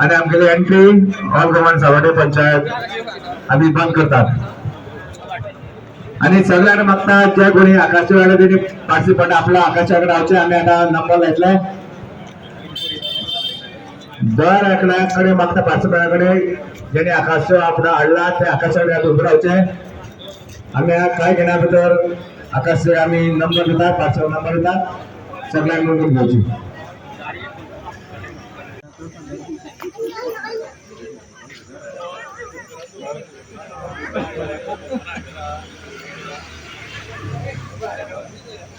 आणि आमगेली entry all Goan Sawarde panchayat आम्ही बंद करतात. आणि सगळ्यांना मागता ज्या कोणी आकाशच्या त्यांनी पार्टिसिपंट आपला आकाशाकडे रावचे आम्ही आता नंबर घेतलाय. दर एकल्याकडे मागता पार्टिसिपंटाकडे ज्यांनी आकाश आपला हाडला ते आकाशाकडे आता उभे रावचे आम्ही काय घेण्या तर आकाश आम्ही नंबर देतात पाच नंबर देतात. सगळ्यांना मिळून घ्यायची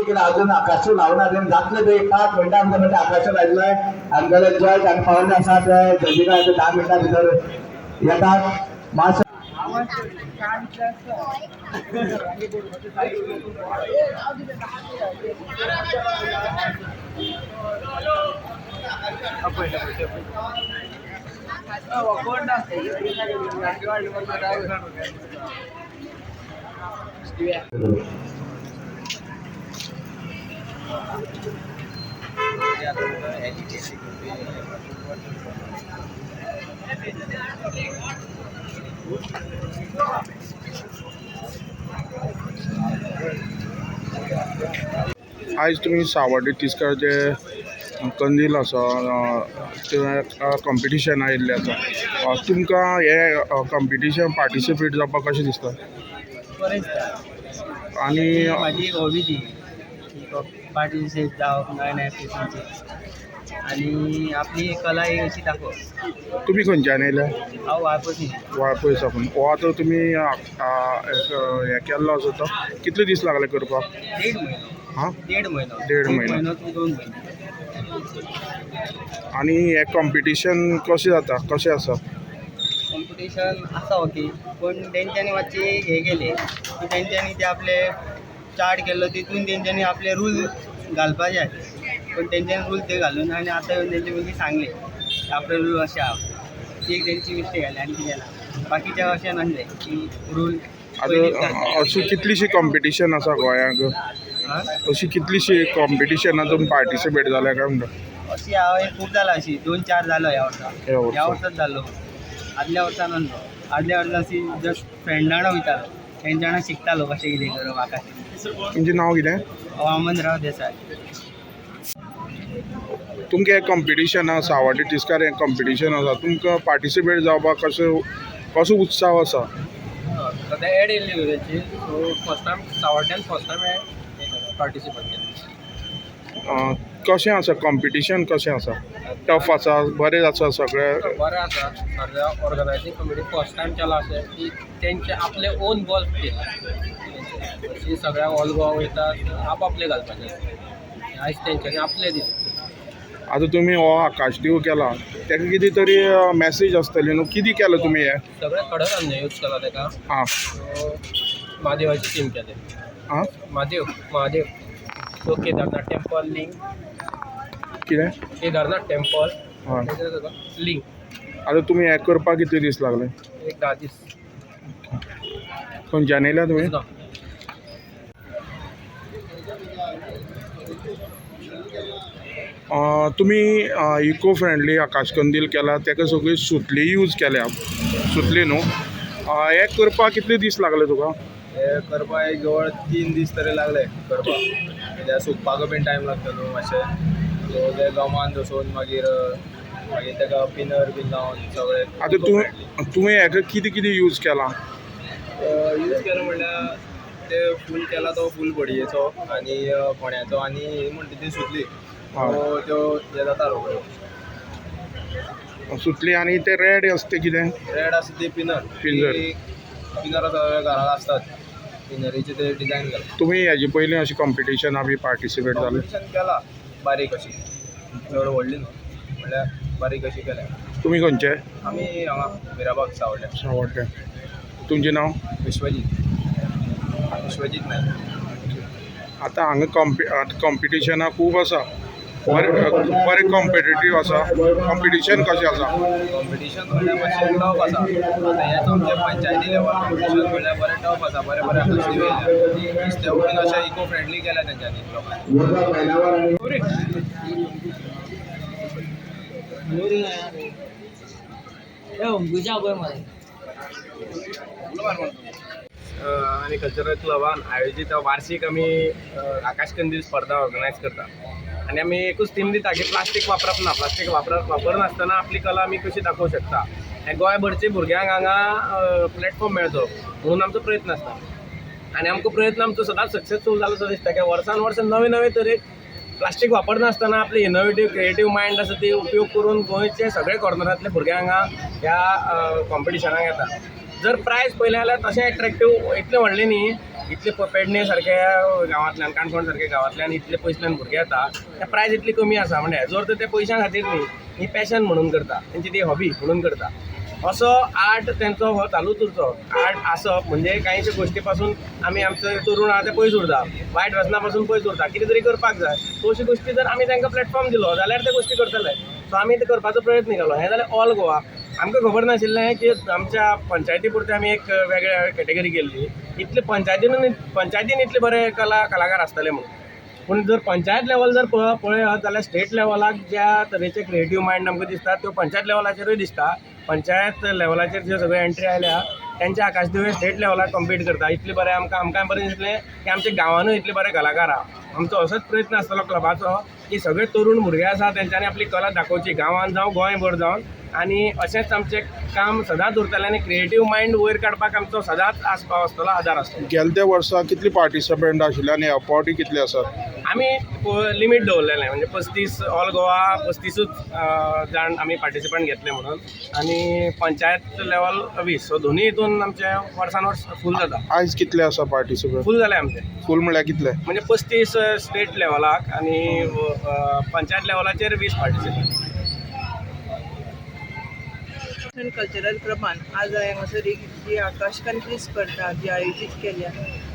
इकडे अजून आकाश लावणार आणि जातले ते. पाच मिनिटांमध्ये आकाश लागलाय आमच्याकडे जज आणि पाहुणे असतात जजिका येते दहा मिनिटां भितर येतात. मास आयज तुमी सावड्डे तिस्कारचे कंदील आसा ते कॉम्पिटिशन आयिल्लें आसा तुमकां हे कॉम्पिटिशन पार्टिसिपेट जावपाक कशें दिसता आनी पार्टिसिपेट जावप नव्या नव्या प्लेसींचेर आणि आपली कला ही अशी दाखोवप तुमी खंयच्यान येयल्या हांव वापसी वाळपय साकून हो आतां तुमी आ, आ, एक, हे केल्लो आसा तो कितले दीस लागले करपाक देड म्हयनो हां? देड म्हयनो देड एक दोन म्हयने आनी हे कॉम्पिटिशन कशें जाता? कशें आसा कॉम्पिटिशन आसा ओके पण तेंच्यांनी मातशे हे केले. की तेंच्यांनी ते आपले चार्ट केल्लो तितून तेंच्यांनी आपले रूल घालपाचे पण तेंच्यांनी रूल ते घालून आनी आतां येवन तेंचे मदीं सांगले आपले रूल अशे आहा एक तेंची मिस्टेक जाली आनी कितें बाकीच्या अशें नासलें की रूल आतां अशी कितलीशी कॉम्पिटिशन आसा गोंयांक अशी कितलीशी कॉम्पिटिशनां पार्टिसिपेट जाल्या काय म्हणटा अशी हांव एक खूब जाला अशी दोन चार जालो ह्या वर्सा ह्या वर्सा. वर्साच जालो आदल्या नासलो आदल्या वर्सा अशी जस्ट फ्रेंड वांगडा वयतालो वांगडा शिकतालो कशें कितें करप आकाश तुमचें नांव कितें वामनराव देसाय तुमकां हें कॉम्पिटिशन आसा सावड्डे तिस्कार हें कॉम्पिटिशन आसा. तुमकां पार्टिसिपेट जावपाक कसो कसो उत्साह आसा? सद्या एड येयल्ली तेंची सो फर्स्ट टायम सावड्ड्यान फर्स्ट टायम पार्टिसिपेट केलें कशें आसा कॉम्पिटिशन कशें आसा टफ आसा बरें आसा सगळें. बरें आसा ऑर्गनायझींग कमिटी फर्स्ट टायम केला अशें की तेंचे आपले ओन बॉल अशी सगळ्या ऑल गोवा वयतात आपापले घालपाचे आयज तेंच्यांनी आपले दिले. आतां तुमी हो आकाश दिवो केला. तेका कितें तरी मॅसेज आसतली न्हू कितें केलां तुमी हें? सगळे कडक अन्य यूज केला तेका आं महादेवाची टीम केली. आं Mahadev Mahadev. So Kedarnath temple link. कितें? केदारनाथ टेम्पल. हय लिंक. आतां तुमी हें करपाक कितले दीस लागले. एक धा दीस खंयच्यान येयल्या तुमी ना अं, तुमी इको फ्रेंडली आकाश कंदील केला तेका सगळी सुतली यूज केल्या. सुतली न्हू अं, हें करपाक कितले दीस लागले तुका? हे करपाक एक जवळ तीन दीस तरी लागले करपाक कित्याक सुकपाक बीन टायम लागतलो मातशें सो ते गमान दसोवन मागीर मागीर तेका पिनर बीन लावन सगळे. आतां तूं तुवें हेका कितें कितें यूज केलां? यूज केलो म्हणल्यार ते फूल केला तो फूल बडयेचो आनी अ, कोण्याचो आनी म्हणटा ती सुतली. त्यो हे जाता रोखड्यो सुतली आनी ते रेड आसता कितें? रेड आसा ती पिनर. पिनर सगळ्या घरात असतात पिनरीचे ते डिजायन केला तुमी हेजे पयलीं अशी कॉम्पिटिशनां बी पार्टिसिपेट जाले कॉम्पिटिशन केला बारीक अशी. चड व्हडली न्हू बारीक अशी केल्या. तुमी खंयचे आमी हांगा मिराबाग सावड्या सावड्डे तुमचें नांव? विश्वजीत. विश्वजीत नायक आतां हांगा कॉम्पि आतां कॉम्पिटिशनां खूब आसा बरें बरें कॉम्पिटेटीव आसा कॉम्पिटिशन कशें आसा कॉम्पिटिशन म्हणल्यार मातशें टफ आसा आतां हेच आमचे पंचायती लेवल कॉम्पिटिशन म्हणल्यार बरें टफ आसा बरें बरें आकाश दिवयल्या नुस्तेवणी अशें इको फ्रेंडली केल्या तेंच्यांनी लोकांनी. आणि कल्चरल क्लबान आयोजीत वार्षिक आमी आकाश कंदील स्पर्धा ऑर्गनायज करता आनी आमी एकूच थीम दिता की प्लास्टीक वापरप ना प्लास्टीक वापर वापरनासतना आपली कला आमी कशी दाखोवंक शकता? हे गोंयभरचे भुरग्यांक हांगा प्लॅटफॉर्म मेळचो म्हणून आमचो प्रयत्न आसता आनी आमकां प्रयत्न आमचो सदांच सक्सेसफूल जालो सो दिसता की वर्सान वर्स नवे नवे तरे प्लास्टीक वापरनासतना आपली इनोवेटीव क्रिएटीव मायंड आसा ती उपयोग करून गोंयचे सगळे कॉर्नरांतले भुरगे हांगा ह्या कॉम्पिटिशनाक येता जर प्रायज पळयलें जाल्यार तशें एट्रॅक्टीव इतलें व्हडलें न्ही इतले पेडणे सारक्या गांवांतल्यान काणकोण सारख्या गांवांतल्यान इतले पयसल्यान भुरगे येता त्या प्रायज इतली कमी आसा म्हणजे जर तर ते पयशां खातीर न्ही. ही पॅशन म्हणून करता. तेंची ती हॉबी म्हणून करता. असो आर्ट तेंचो हो चालूच उरचो आर्ट आसप म्हणजे कांयशे गोश्टी पासून आमी आमचे तरूण आहा ते पयस उरता. वायट व्यसना पासून पयस उरता. कितें तरी करपाक जाय. सो अशी गोश्टी जर आमी तांकां प्लॅटफॉर्म दिलो जाल्यार ते गोश्टी करतले. सो आमी ते करपाचो प्रयत्न केलो. हें जाल्यार ऑल गोवा. आमकां खबर नाशिल्लें की आमच्या पंचायती पुरते आमी एक वेगळ्या कॅटेगरी केल्ली इतले पंचायतीन पंचायतीन इतले बरे कला कलाकार आसतले म्हणून. पूण जर पंचायत लेवल जर पळय पळयत जाल्यार स्टेट लेवलाक ज्या तरेचे क्रिएटीव मायंड आमकां दिसता त्यो पंचायत लेवलाचेरूय दिसता. पंचायत लेवलाचेर ज्यो सगळ्यो एंट्री आयल्या तेंचे आकाशदिवे स्टेट लेवलाक कम्पीट करता. इतले बरें आमकां आमकां बरें दिसलें की आमच्या गांवानूय इतले बरे कलाकार आहा. आमचो असोच प्रयत्न आसतलो क्लबाचो की सगळे तरूण भुरगे आसा तेंच्यांनी आपली कला दाखोवची. गांवांत जावं गोंयभर जावन आनी अशेंच आमचें काम सदांच उरतलें आनी क्रिएटीव मायंड वयर काडपाक आमचो सदांच आसपाव आसतलो आदार आसतलो गेल्या त्या वर्सा कितली पार्टिसिपंट आशिल्ले आनी अपॉर्टी कितले आसात? आमी लिमीट दवरलेलें म्हणजे पस्तीस ऑल गोवा पस्तीसूच जाण आमी पार्टिसिपंट घेतले म्हणून. आनी पंचायत लेवल वीस. सो दोनूय हितून आमचे वर्सान वर्स फूल जाता. आयज कितले आसा पार्टिसिपंट फूल जाले आमचे. फूल म्हळ्यार कितले? म्हणजे पस्तीस स्टेट लेवलाक आनी पंचायत लेवलाचेर वीस पार्टिसिपंट आणि कल्चरल प्रमाण आज हांगासर एक जी आकाशकांतली स्पर्धा जी आयोजीत केल्या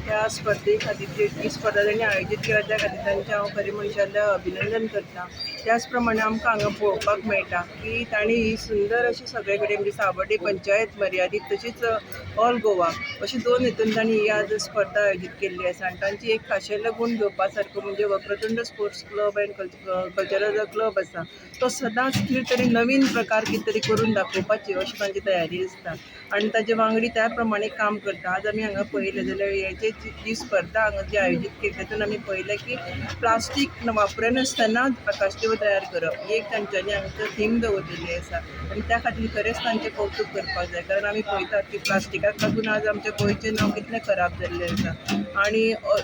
त्या स्पर्धे खातीर जी स्पर्धा तांणी आयोजीत केल्या त्या खातीर तांचें हांव खरें मनशालें अभिनंदन करतां. त्याच प्रमाणे आमकां हांगा पळोवपाक मेळटा की तांणी ही सुंदर अशी सगळे कडेन म्हणजे सावड्डे पंचायत मर्यादीत तशीच ऑल गोवा अशी दोन हितून तांणी ही आज स्पर्धा आयोजीत केल्ली आसा आनी तांची एक खाशेलो गूण घेवपा सारको म्हणजे Vakratund sports club and cultural club आसा तो सदांच कितें तरी नवीन प्रकार कितें तरी करून दाखोवपाची अशी तांची तयारी आसता आनी ताचे वांगडी त्या प्रमाणे काम करता आज आमी हांगा पळयलें जाल्यार हेचे जी स्पर्धा हांगा जी आयोजीत केली तातूंत आमी पळयलें की प्लास्टीक वापरनासतना आकाशदिवो तयार करप ही एक तांच्यांनी हांगासर थीम दवरलेली आसा आनी त्या खातीर खरेंच तांचें कौतूक करपाक जाय कारण आमी पळयतात की प्लास्टिकाक लागून आज आमचें गोंयचें नांव कितलें खराब जाल्लें आसा आनी अ,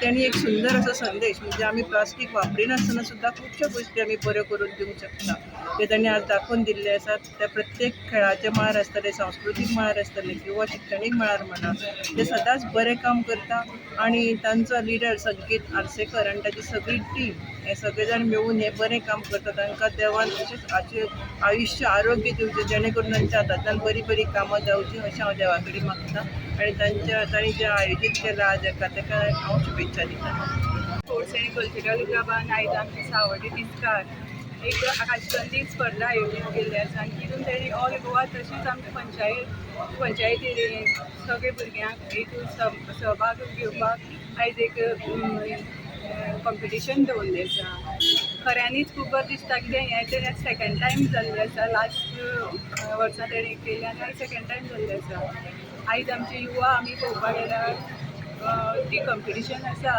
त्यांनी एक सुंदर असो संदेश म्हणजे आमी प्लास्टीक वापरिनासतना सुद्दां खुबश्यो गोश्टी आमी बऱ्यो करून दिवंक शकता. ते ताणी आज दाखोवन दिल्ले आसात ते प्रत्येक खेळाचे मार आसताले आसतले सांस्कृतीक मळार आसतले किंवा शिक्षणीक मळार म्हणा ते सदांच बरें काम करता. आनी तांचो लिडर संकेत आरसेकर आनी ताची सगळी टीम हे सगळे जाण मेळून हे बरें काम करता तांकां देवान अशेंच आशे आयुश्य आरोग्य दिवचें जेणे करून तांच्या हातांतल्यान बरीं बरीं कामां जावचीं अशें हांव देवा कडेन मागता. आनी तांच्या तांणी जें आयोजीत केलां जाका ताका हांव शुभेच्छा दितां स्पोर्ट्स अँड कल्चरल क्लबान आयज आमचे सावड्डे तिस्कार एक आकाशकंदी स्पर्धा आयोजीत केल्ली आसा आनी तितून तेणी ऑल गोवा तशीच आमची पंचायत पंचायती सगळे भुरग्यांक हितून सहभाग घेवपाक आयज एक कॉम्पिटिशन दवरलें आसा खऱ्यांनीच खूब बरें दिसता. कितें हें तरी सेकंड टायम जाल्लें आसा लास्ट वर्सा तेणी केल्लें आनी आयज सेकंड टायम जाल्लें आसा आयज आमचे युवा आमी पळोवपाक गेल्यार ती कंपिटिशन आसा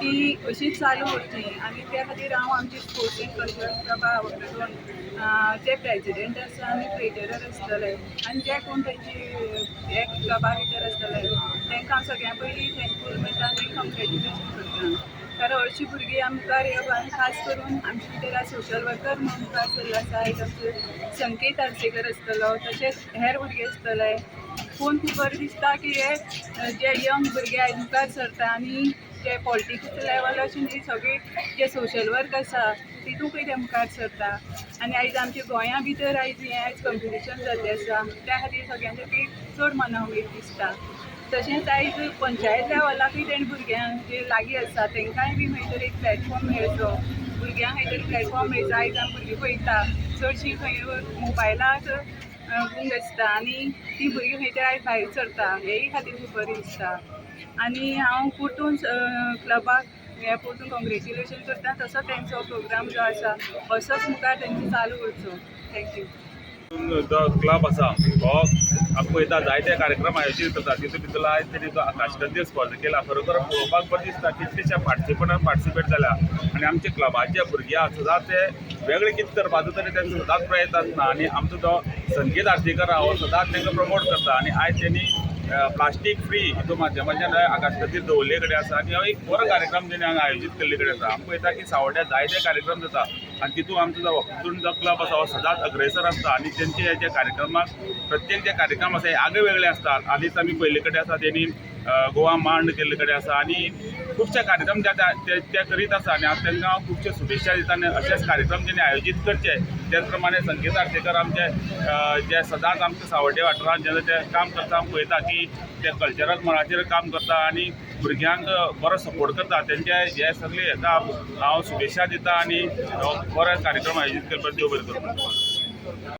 ती अशीच चालू उरची आनी त्या खातीर हांव आमची स्पोर्ट्स एंड कल्चरल क्लबा वकडून जे प्रेजिडेंट आसा आनी ट्रेजरर आसतले आनी जे कोण तेंची हे क्लबा भितर आसतले तांकां हांव सगळ्यां पयलीं थँकफूल करता आनी कंग्रेच्युलेशन करता कारण हरशीं भुरगीं मुखार येवप आनी खास करून आमचे भितर सोशल वर्कर म्हणून मुखार सरलो आसा एक आमचो संकेत आर्सेकर आसतलो तशेंच हेर भुरगे आसतले पूण खूब बरें दिसता की हे जे यंग भुरगे आयज मुखार सरता आनी जे पॉलिटिक्स लेवल अशें न्ही सगळी जे सोशल वर्क आसा तितूंकूय ते मुखार सरता? आनी आयज आमच्या गोंया भितर आयज हें आयज कंपिटिशन जाल्लें आसा त्या खातीर सगळ्यांचे ती चड मना उमेद दिसता. तशेंच आयज पंचायत लेवलाकूय तेणी भुरग्यांक जे लागीं आसा तांकांय बी खंय तरी एक प्लॅटफॉर्म मेळचो. भुरग्यांक खंय तरी प्लॅटफॉर्म मेळचो आयज आमी भुरगीं पळयता. चडशीं खंय मोबायलाक गूण आसता आनी ती भुरगीं खंय आयज भायर सरता हेय खातीर खूब बरें दिसता. आनी हांव परतून क्लबाक हे परतून कॉंग्रेच्युलेशन करता तसो तेंचो प्रोग्राम जो आसा असोच मुखार तेंचो चालू उरचो थँक्यू क्लब आसा हो पळयता जायते कार्यक्रम आयोजीत करता तितून भितर आयज तेणी जो आकाशकंदील स्पर्धा केला. खरोखर पळोवपाक बरें दिसता कितलेशे पार्टिसिपंटान पार्टिसिपेट जाल्या आनी आमच्या क्लबाचे भुरगे आसा ते वेगळे कितें करपाचो तरी तेंचो सदांच प्रयत्न आसना आनी आमचो जो संगीत आरतीकर आहा हो सदांच तांकां प्रमोट करता. आनी आयज तेणी प्लास्टीक फ्री हितू माध्यमांतल्यान आकाशकंदील दवरले कडेन आसा आनी हो एक बरो कार्यक्रम तेणी हांगा आयोजीत केल्ले कडेन आसा आमी पळयता की सावड्ड्या जायते कार्यक्रम जाता आनी तितून आमचो जो तितून जो क्लब आसा हो सदांच अग्रेसर आसता आनी तेंचे जे कार्यक्रमाक प्रत्येक जे कार्यक्रम आसा हे आगळे वेगळे आसतात आनीच आमी पयले कडेन आसा तेणी गोवा मांड केल्ले कडेन आसा आनी खुबशे कार्यक्रम ते ते करीत आसा आनी हांव तांकां खुबशे शुभेच्छा दिता आनी अशेच कार्यक्रम तेणी आयोजीत करचे त्याच प्रमाणे संगीत आरतीकर आमचे जे सदांच आमच्या सावड्डे वाठारांत जेन्ना ते काम करता आमी पळयता की ते कल्चरल मळाचेर काम करता आनी भुरग्यांक बरो सपोर्ट करता. तेंचे हे सगळे हेका हांव शुभेच्छा दिता आनी बरो कार्यक्रम आयोजीत करपाक देव बरें करूं